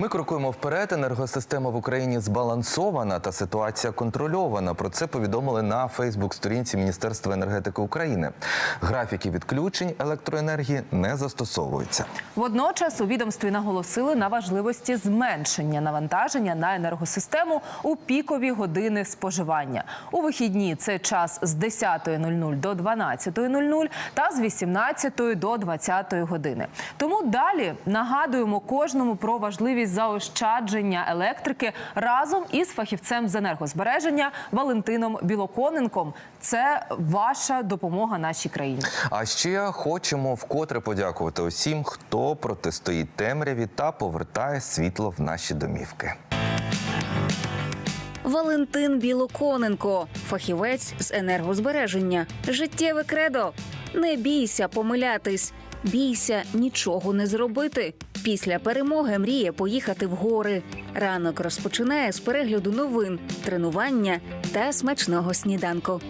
Ми крокуємо вперед. Енергосистема в Україні збалансована та ситуація контрольована. Про це повідомили на Фейсбук-сторінці Міністерства енергетики України. Графіки відключень електроенергії не застосовуються. Водночас у відомстві наголосили на важливості зменшення навантаження на енергосистему у пікові години споживання. У вихідні це час з 10.00 до 12.00 та з 18.00 до 20.00 години. Тому далі нагадуємо кожному про важливість заощадження електрики разом із фахівцем з енергозбереження Валентином Білоконенком. Це ваша допомога нашій країні. А ще хочемо вкотре подякувати усім, хто протистоїть темряві та повертає світло в наші домівки. Валентин Білоконенко, фахівець з енергозбереження. Життєве кредо. Не бійся помилятись, бійся нічого не зробити. Після перемоги мріє поїхати в гори. Ранок розпочинає з перегляду новин, тренування та смачного сніданку.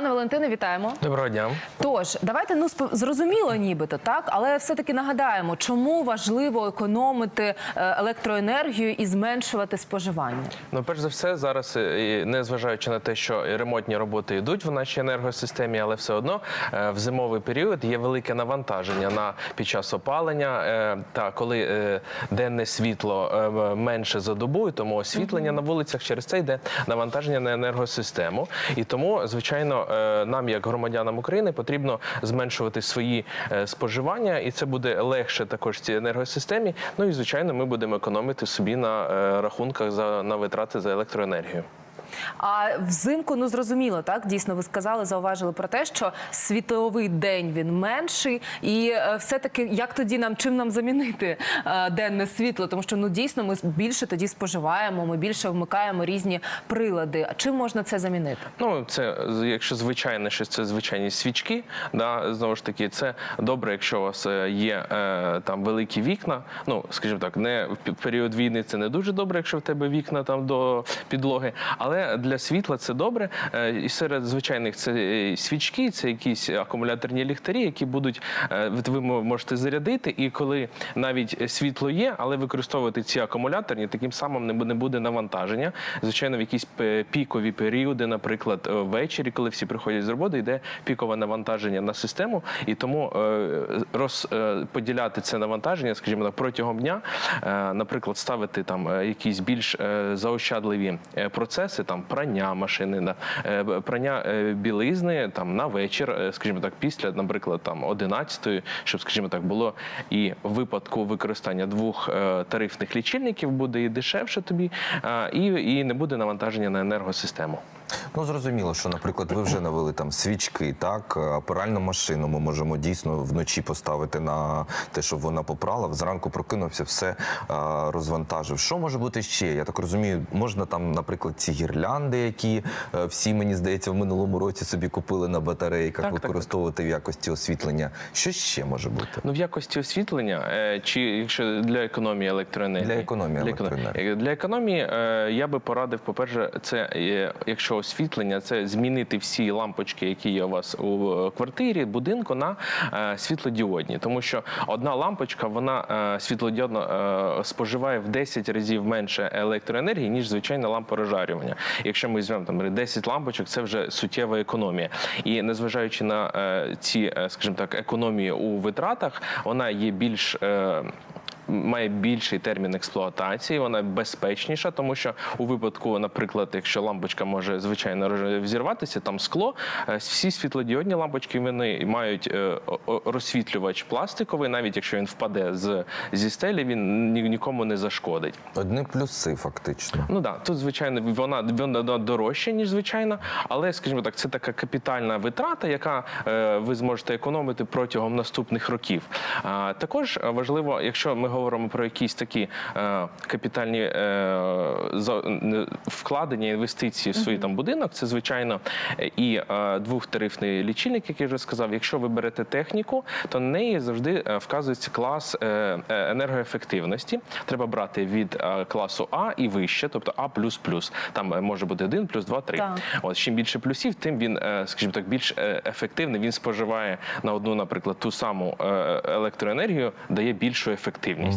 Пане Валентине, вітаємо. Доброго дня. Тож, давайте ну зрозуміло, нібито так, але все-таки нагадаємо, чому важливо економити е, електроенергію і зменшувати споживання. Ну, перш за все, зараз, е, і незважаючи на те, що ремонтні роботи йдуть в нашій енергосистемі, але все одно е, в зимовий період є велике навантаження на під час опалення. Та коли денне світло менше за добу, тому освітлення на вулицях через це йде навантаження на енергосистему. І тому, звичайно, нам, як громадянам України, потрібно зменшувати свої е, споживання, і це буде легше також цій енергосистемі. Ну і звичайно, ми будемо економити собі на е, рахунках за на витрати за електроенергію. А взимку, ну зрозуміло, так дійсно ви сказали, зауважили про те, що світловий день він менший, і е, все-таки як тоді нам чим нам замінити е, денне світло? Тому що ну дійсно ми більше тоді споживаємо, ми більше вмикаємо різні прилади. А чим можна це замінити? Ну, це якщо звичайне щось, це звичайні свічки. Да, знову ж таки, це добре, якщо у вас е, є там великі вікна. Ну, скажімо так, не в період війни це не дуже добре, якщо в тебе вікна там до підлоги. Але для світла це добре. Е, І серед звичайних це е, свічки, це якісь акумуляторні ліхтарі, які будуть е, ви- можете зарядити. І коли навіть світло є, але використовувати ці акумуляторні, таким самим не буде, навантаження. Звичайно, в якісь пікові періоди, наприклад, ввечері, коли всі приходять з роботи, йде пікове навантаження на систему, і тому розподіляти це навантаження, скажімо так, протягом дня, наприклад, ставити там якісь більш заощадливі процеси, там прання машини, на е, прання е, білизни там на вечір, е, скажімо так, після, наприклад, там 11 щоб, скажімо так, було і в випадку використання двох тарифних лічильників буде і дешевше тобі, і, і не буде навантаження на енергосистему. Ну зрозуміло, що, наприклад, ви вже навели там свічки, так пральну машину ми можемо дійсно вночі поставити на те, щоб вона попрала. Зранку прокинувся, все розвантажив. Що може бути ще? Я так розумію, можна там, наприклад, ці гірлянди, які е, всі мені здається в минулому році собі купили на батарейках, Так, так, використовувати в якості освітлення. Що ще може бути? Ну, в якості освітлення, е, чи якщо для економії електроенергії? Для економії електроенергії. Е, Для економії я би порадив, по-перше, це е, якщо освітлення, це змінити всі лампочки, які є у вас у квартирі, будинку, на світлодіодні. Тому що одна лампочка, вона світлодіодно споживає в 10 разів менше електроенергії, ніж звичайна лампа розжарювання. Якщо ми візьмемо там 10 лампочок, це вже суттєва економія. І незважаючи на е, ці, е, скажімо так, економії у витратах, вона є більш е, Має більший термін експлуатації, вона безпечніша, тому що у випадку, наприклад, якщо лампочка може звичайно взірватися, там скло, е, всі світлодіодні лампочки вони мають е, розсвітлювач пластиковий, навіть якщо він впаде з зі стелі, він нікому не зашкодить. Одні плюси, фактично. Ну да, тут звичайно вона, вона дорожча, ніж звичайна, але скажімо так, це така капітальна витрата, яка е, ви зможете економити протягом наступних років. Також важливо, якщо ми говоримо говоримо про якісь такі е, капітальні е, вкладення, інвестиції в свій там будинок, це звичайно і е, двохтарифний лічильник, як я вже сказав. Якщо ви берете техніку, то на неї завжди е, вказується клас е, е, енергоефективності. Треба брати від е, класу А і вище, тобто А Там може бути 1, плюс 2, 3. Так. От чим більше плюсів, тим він, е, скажімо так, більш ефективний. Він споживає на одну, наприклад, ту саму електроенергію, дає більшу ефективність.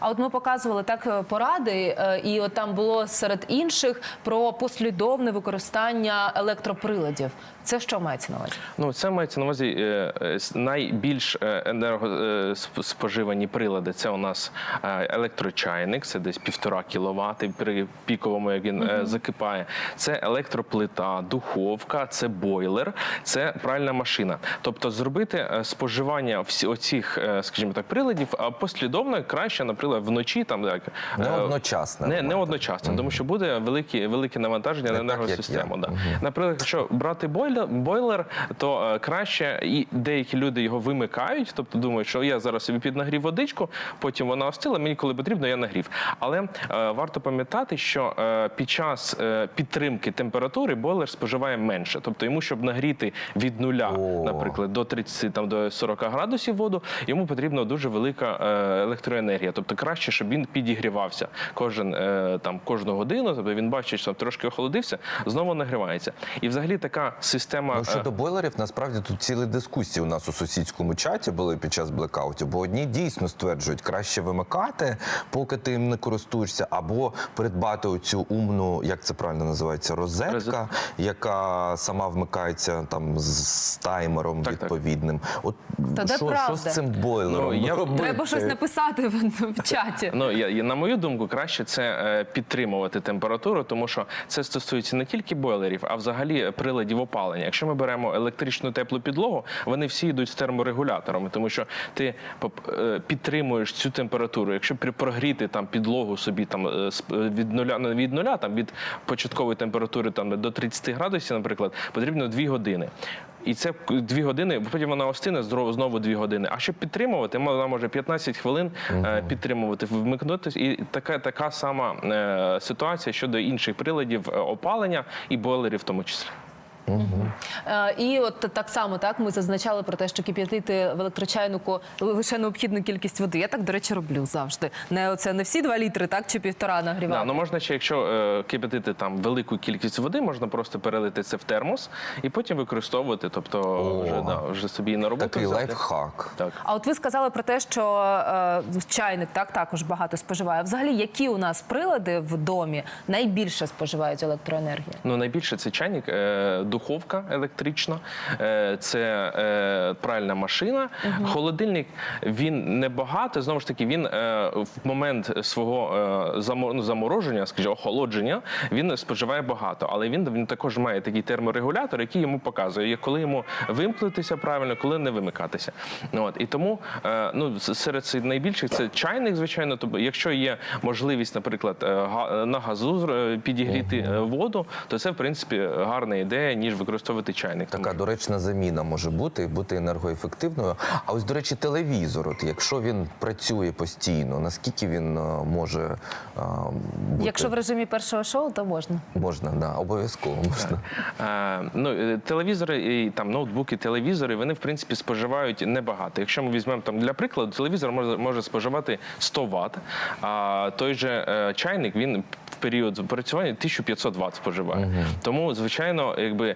А от ми показували так е, поради, е, і от там було серед інших про послідовне використання електроприладів. Це що мається на увазі? Ну, це мається на увазі е, е, найбільш енергоспоживані прилади. Це у нас е, електрочайник, це десь півтора кіловати при піковому, як він е, закипає. Це електроплита, духовка, це бойлер, це пральна машина. Тобто зробити е, споживання всі оцих, е, скажімо так, приладів а послідовно краще, наприклад, вночі там так Не е, одночасно. Не, не одночасно, тому що буде велике, велике навантаження Не на енергосистему. Наприклад, якщо брати бойлер, бойлер, то е, краще і деякі люди його вимикають, тобто думають, що я зараз собі піднагрів водичку, потім вона остила, мені коли потрібно, я нагрів. Але е, варто пам'ятати, що е, під час е, підтримки температури бойлер споживає менше. Тобто йому, щоб нагріти від нуля, О. наприклад, до 30 там до 40 градусів воду, йому потрібна дуже велика е, електроенергія. Тобто краще, щоб він підігрівався кожен е, там кожну годину. Тобто він бачить, що трошки охолодився, знову нагрівається. І взагалі така система. Ну, е, щодо бойлерів, насправді тут цілі дискусії у нас у сусідському чаті були під час блекаутів, бо одні дійсно стверджують, краще вимикати, поки ти їм не користуєшся, або придбати оцю умну, як це правильно називається, розетка, Розетка. яка сама вмикається там з таймером Так, так. відповідним. От Та що, що з цим бойлером? Ну, я- робити? Треба щось написати в, в чаті. Ну я, я- на мою думку, краще це е, підтримувати температуру, тому що це стосується не тільки бойлерів, а взагалі приладів опалення. Якщо ми беремо електричну теплу підлогу, вони всі йдуть з терморегуляторами, тому що ти е, підтримуєш цю температуру. Якщо прогріти там підлогу собі там е, е, від нуля від нуля, там від початкової температури там до 30 градусів, наприклад, потрібно 2 години. І це дві години, потім вона остине знову дві години. А щоб підтримувати, вона може 15 хвилин підтримувати, вмикнутися. І така така сама ситуація щодо інших приладів опалення і бойлерів, в тому числі. Е, І от так само так ми зазначали про те, що кип'ятити в електрочайнику лише необхідну кількість води. Я так, до речі, роблю завжди. Не оце не всі два літри, так чи півтора Да, нагрівати. ну можна ще, якщо е, кипятити там велику кількість води, можна просто перелити це в термос і потім використовувати. Тобто О. вже да, вже собі на роботу. Такий взяти. лайфхак. Так. А от ви сказали про те, що е, чайник так також багато споживає. Взагалі, які у нас прилади в домі найбільше споживають електроенергії? Ну, найбільше це чайник, е, духовка електрична, е, це е, пральна машина. Холодильник він не багато. Знову ж таки, він е, в момент свого ну, замороження, скажімо, охолодження, він споживає багато, але він, він також має такий терморегулятор, який йому показує, коли йому вимкнутися правильно, коли не вимикатися. Ну, От і тому ну серед цих найбільших це чайник, звичайно. Тобто, якщо є можливість, наприклад, на газу підігріти воду, то це в принципі гарна ідея, ніж використовувати чайник. Така доречна заміна може бути і бути енергоефективною. А ось, до речі, телевізор, от якщо він працює постійно, наскільки він е, може е, бути? Якщо в режимі першого шоу, то можна. можна, да, обов'язково можна. Е, ну, телевізори і там ноутбуки, телевізори, вони в принципі споживають небагато. Якщо ми візьмемо там для прикладу, телевізор може, може споживати 100 Вт, а той же е, чайник він в період опрацювання 1500 Вт споживає. Тому, звичайно, якби.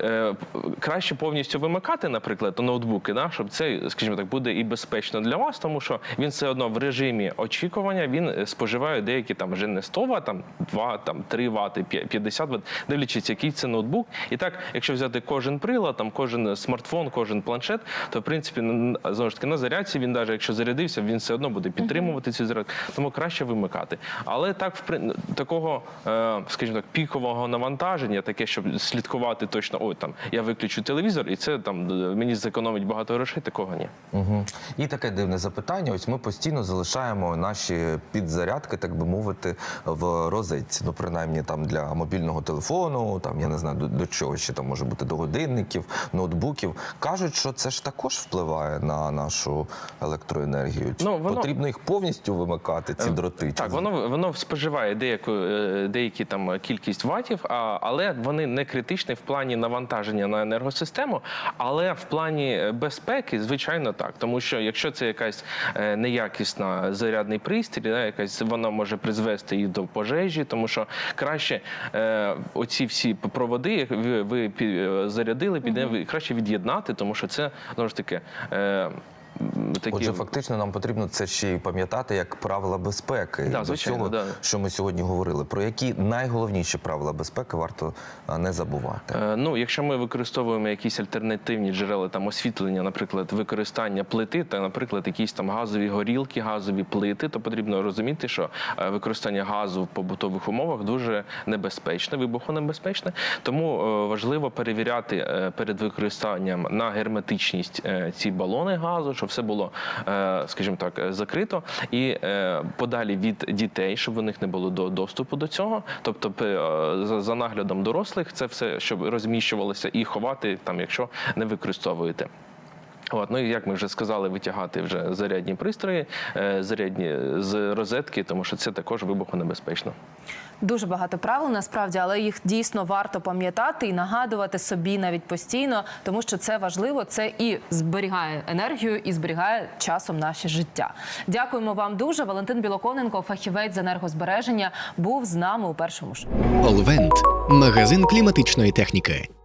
е, Краще повністю вимикати, наприклад, ноутбуки, да, щоб це, скажімо так, буде і безпечно для вас, тому що він все одно в режимі очікування він е, споживає деякі там вже не 100 Вт, там 2, там 3 Вт, 50 Вт, дивлячись, який це ноутбук. І так, якщо взяти кожен прилад, там кожен смартфон, кожен планшет, то в принципі знову ж таки на зарядці він навіть якщо зарядився, він все одно буде підтримувати цю зарядку. Тому краще вимикати. Але так, в такого, е, скажімо так, пікового навантаження, таке, щоб слідкувати точно, ой, там я виключу телевізор, і це там е, мені зекономить багато грошей. Такого ні. Угу. І таке дивне запитання. Ось ми постійно залишаємо наші підзарядки, так би мовити, в розетці. Ну, принаймні там для мобільного телефону, там я не знаю до, до чого ще там може бути до годинників, ноутбуків. Кажуть, що це ж також впливає на нашу електроенергію. Чи Ну, воно- потрібно їх повністю вимикати, ці дроти? Чи Так, воно воно споживає деяку е, деякі там кількість ватів, а, але вони не критичні в плані навантаження на енергосистему. Але в плані е, безпеки, звичайно, так. Тому що якщо це якась е, неякісна зарядний пристрій, да, якась вона може призвести і до пожежі, тому що краще е, оці всі проводи, як ви, ви зарядили, краще від'єднати, тому що це знову ж таки. Такі Отже, фактично нам потрібно це ще й пам'ятати як правила безпеки. Да, До звичайно, цього, да. що ми сьогодні говорили, про які найголовніші правила безпеки варто не забувати. Е, Ну, якщо ми використовуємо якісь альтернативні джерела там освітлення, наприклад, використання плити, та, наприклад, якісь там газові горілки, газові плити, то потрібно розуміти, що е, використання газу в побутових умовах дуже небезпечне, вибухонебезпечне. Тому е, важливо перевіряти е, перед використанням на герметичність ці балони газу, щоб все було, е, скажімо так, е, закрито і е, подалі від дітей, щоб у них не було до- доступу до цього. Тобто, за наглядом дорослих, це все, щоб розміщувалося і ховати там, якщо не використовуєте. От, ну і як ми вже сказали, витягати вже зарядні пристрої, е, зарядні з розетки, тому що це також вибухонебезпечно. Дуже багато правил насправді, але їх дійсно варто пам'ятати і нагадувати собі навіть постійно, тому що це важливо. Це і зберігає енергію, і зберігає часом наше життя. Дякуємо вам дуже. Валентин Білоконенко, фахівець з енергозбереження, був з нами у першому шоу. Олвент магазин кліматичної техніки.